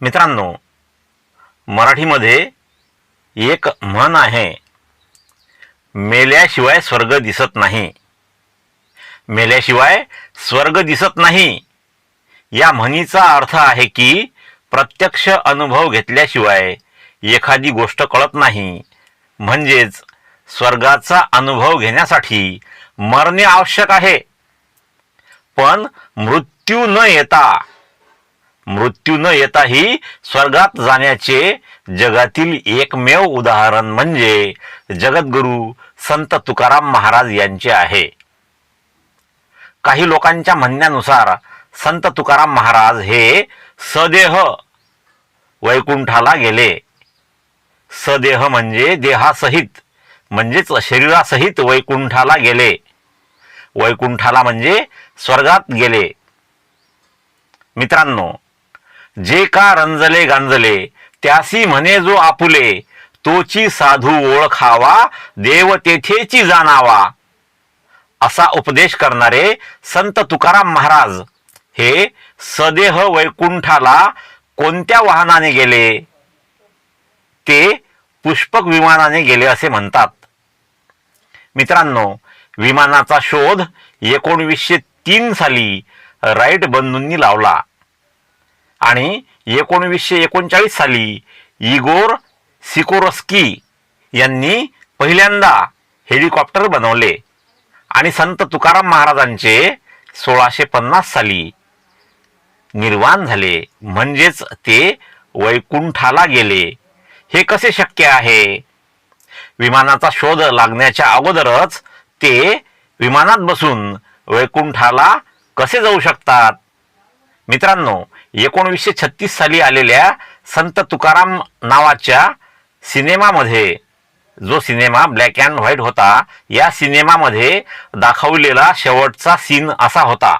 मित्रांनो मराठीमध्ये एक म्हण आहे मेल्याशिवाय स्वर्ग दिसत नाही. मेल्याशिवाय स्वर्ग दिसत नाही. या म्हणीचा अर्थ आहे की प्रत्यक्ष अनुभव घेतल्याशिवाय एखादी गोष्ट कळत नाही. म्हणजेच स्वर्गाचा अनुभव घेण्यासाठी मरणे आवश्यक आहे. पण मृत्यू न येता मृत्यू न येता ही स्वर्गात जाण्याचे जगातील एकमेव उदाहरण म्हणजे जगद्गुरू संत तुकाराम महाराज यांचे आहे. काही लोकांच्या म्हणण्यानुसार संत तुकाराम महाराज हे सदेह वैकुंठाला गेले. सदेह म्हणजे देहासहित. म्हणजेच शरीरासहित वैकुंठाला गेले. वैकुंठाला म्हणजे स्वर्गात गेले. मित्रांनो जे का रंजले गांजले त्यासी म्हणे जो आपुले तोची साधू ओळखावा देव तेथेची जाणावा. असा उपदेश करणारे संत तुकाराम महाराज हे सदेह वैकुंठाला कोणत्या वाहनाने गेले? ते पुष्पक विमानाने गेले असे म्हणतात. मित्रांनो विमानाचा शोध एकोणवीसशे तीन साली राईट बंधूंनी लावला. आणि एकोणवीसशे एकोणचाळीस साली इगोर सिकोरस्की यांनी पहिल्यांदा हेलिकॉप्टर बनवले. आणि संत तुकाराम महाराजांचे सोळाशे पन्नास साली निर्वाण झाले. म्हणजेच ते वैकुंठाला गेले. हे कसे शक्य आहे? विमानाचा शोध लागण्याच्या अगोदरच ते विमानात बसून वैकुंठाला कसे जाऊ शकतात? मित्रांनो एकोणवीसशे छत्तीस साली आलेल्या संत तुकाराम नावाच्या सिनेमामध्ये जो सिनेमा ब्लॅक अँड व्हाईट होता या सिनेमामध्ये दाखवलेला शेवटचा सीन असा होता.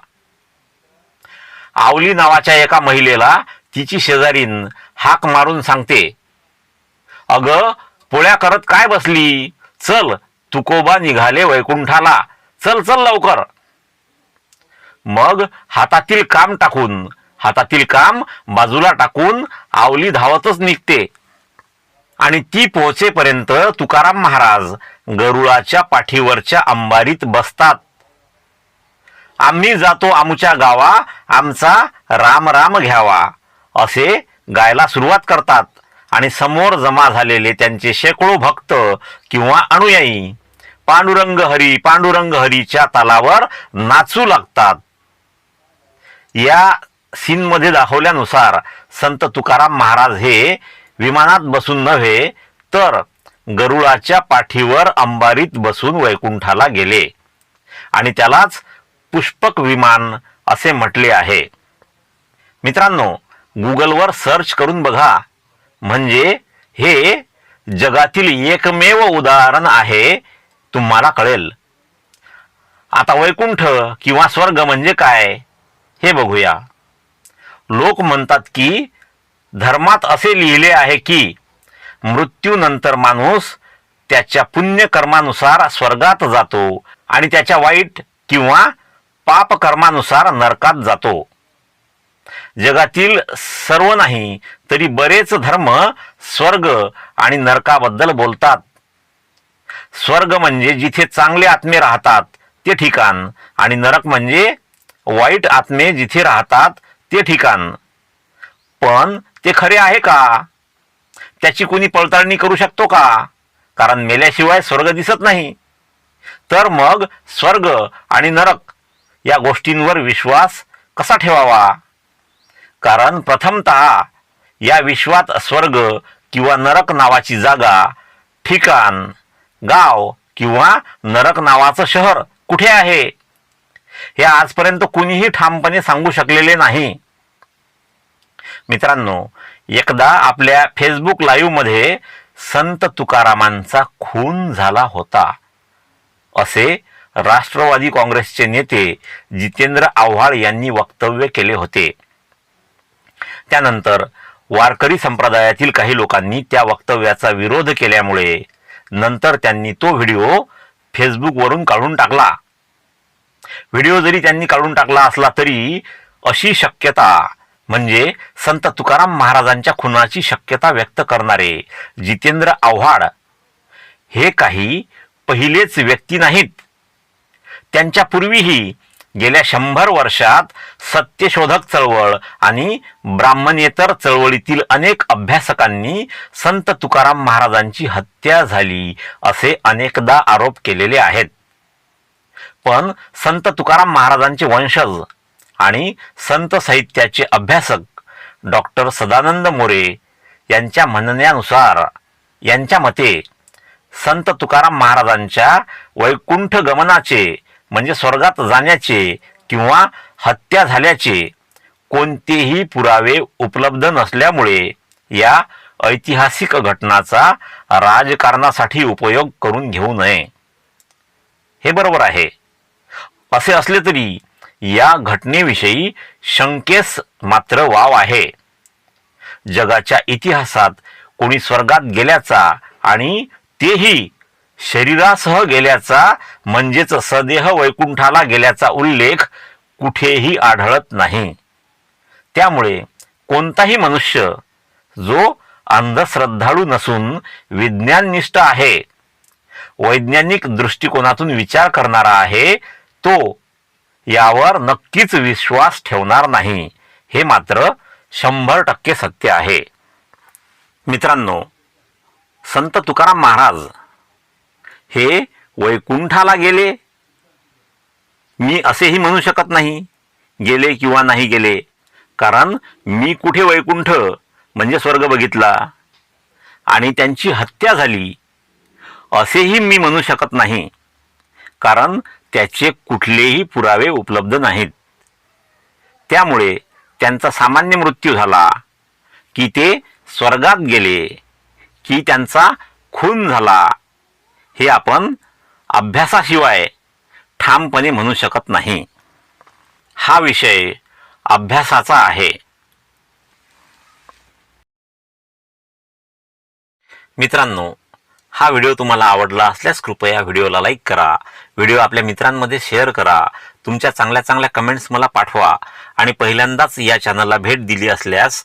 आवली नावाच्या एका महिलेला तिची शेजारीन हाक मारून सांगते अगं पोळ्या करत काय बसली? चल तुकोबा निघाले वैकुंठाला. चल चल लवकर. मग हातातील काम टाकून हातातील काम बाजूला टाकून आवली धावतच निघते. आणि ती पोहोचेपर्यंत तुकाराम महाराज गरुळाच्या पाठीवरच्या अंबारीत बसतात. आम्ही जातो आमच्या गावा आमचा राम राम घ्यावा असे गायला सुरुवात करतात. आणि समोर जमा झालेले त्यांचे शेकडो भक्त किंवा अनुयायी. पांडुरंग हरी पांडुरंग हरीच्या तालावर नाचू लागतात. या सीनमध्ये दाखवल्यानुसार संत तुकाराम महाराज हे विमानात बसून नव्हे तर गरुडाच्या पाठीवर अंबारीत बसून वैकुंठाला गेले. आणि त्यालाच पुष्पक विमान असे म्हटले आहे. मित्रांनो गुगलवर सर्च करून बघा. म्हणजे हे जगातील एकमेव उदाहरण आहे तुम्हाला कळेल. आता वैकुंठ किंवा स्वर्ग म्हणजे काय हे बघूया. लोक म्हणतात की धर्मात असे लिहिले आहे की मृत्यूनंतर माणूस त्याच्या पुण्यकर्मानुसार स्वर्गात जातो आणि त्याच्या वाईट किंवा पापकर्मानुसार नरकात जातो. जगातील सर्व नाही तरी बरेच धर्म स्वर्ग आणि नरकाबद्दल बोलतात. स्वर्ग म्हणजे जिथे चांगले आत्मे राहतात ते ठिकाण आणि नरक म्हणजे वाईट आत्मे जिथे राहतात ते ठिकाण. पण ते खरे आहे का? त्याची कोणी पडताळणी करू शकतो का? कारण मेल्याशिवाय स्वर्ग दिसत नाही. तर मग स्वर्ग आणि नरक या गोष्टींवर विश्वास कसा ठेवावा? कारण प्रथमतः या विश्वात स्वर्ग किंवा नरक नावाची जागा ठिकाण गाव किंवा नरक नावाचं शहर कुठे आहे? हे आजपर्यंत कुणीही ठामपणे सांगू शकलेले नाही. मित्रांनो एकदा आपल्या फेसबुक लाईव्हमध्ये संत तुकारामांचा खून झाला होता. असे राष्ट्रवादी काँग्रेसचे नेते जितेंद्र आव्हाड यांनी वक्तव्य केले होते. त्यानंतर वारकरी संप्रदायातील काही लोकांनी त्या वक्तव्याचा विरोध केल्यामुळे नंतर त्यांनी तो व्हिडिओ फेसबुकवरून काढून टाकला. व्हिडिओ जरी त्यांनी काढून टाकला असला तरी अशी शक्यता म्हणजे संत तुकाराम महाराजांच्या खुनाची शक्यता व्यक्त करणारे जितेंद्र आव्हाड हे काही पहिलेच व्यक्ती नाहीत. त्यांच्यापूर्वीही गेल्या शंभर वर्षात सत्यशोधक चळवळ आणि ब्राह्मणेतर चळवळीतील अनेक अभ्यासकांनी संत तुकाराम महाराजांची हत्या झाली असे अनेकदा आरोप केलेले आहेत. पण संत तुकाराम महाराजांचे वंशज आणि संत साहित्याचे अभ्यासक डॉक्टर सदानंद मोरे यांच्या म्हणण्यानुसार यांच्या मते संत तुकाराम महाराजांच्या वैकुंठ गमनाचे म्हणजे स्वर्गात जाण्याचे किंवा हत्या झाल्याचे कोणतेही पुरावे उपलब्ध नसल्यामुळे या ऐतिहासिक घटनाचा राजकारणासाठी उपयोग करून घेऊ नये. हे बरोबर आहे. असे असले तरी या घटनेविषयी शंकेस मात्र वाव आहे. जगाच्या इतिहासात कोणी स्वर्गात गेल्याचा आणि तेही शरीरासह गेल्याचा म्हणजेच सदेह वैकुंठाला गेल्याचा उल्लेख कुठेही आढळत नाही. त्यामुळे कोणताही मनुष्य जो अंधश्रद्धाळू नसून विज्ञाननिष्ठ आहे वैज्ञानिक दृष्टिकोनातून विचार करणारा आहे तो यावर नक्कीच विश्वास ठेवणार नाही. हे मात्र शंभर टक्के सत्य आहे. मित्रांनो संत तुकाराम महाराज हे वैकुंठाला गेले. मी असेही म्हणू शकत नाही. गेले किंवा नाही गेले. कारण मी कुठे वैकुंठ म्हणजे स्वर्ग बघितला. आणि त्यांची हत्या झाली. असेही मी म्हणू शकत नाही. कारण त्याचे कुठलेही पुरावे उपलब्ध नाहीत. त्यामुळे त्यांचा सामान्य मृत्यू झाला. की ते स्वर्गात गेले. की त्यांचा खून झाला. हे आपण अभ्यासाशिवाय ठामपणे म्हणू शकत नाही. हा विषय अभ्यासाचा आहे. मित्रांनो हा व्हिडिओ तुम्हाला आवडला असल्यास कृपया व्हिडिओला लाईक करा. व्हिडिओ आपल्या मित्रांमध्ये शेअर करा. तुमच्या चांगल्या चांगल्या कमेंट्स मला पाठवा. आणि पहिल्यांदाच या चॅनलला भेट दिली असल्यास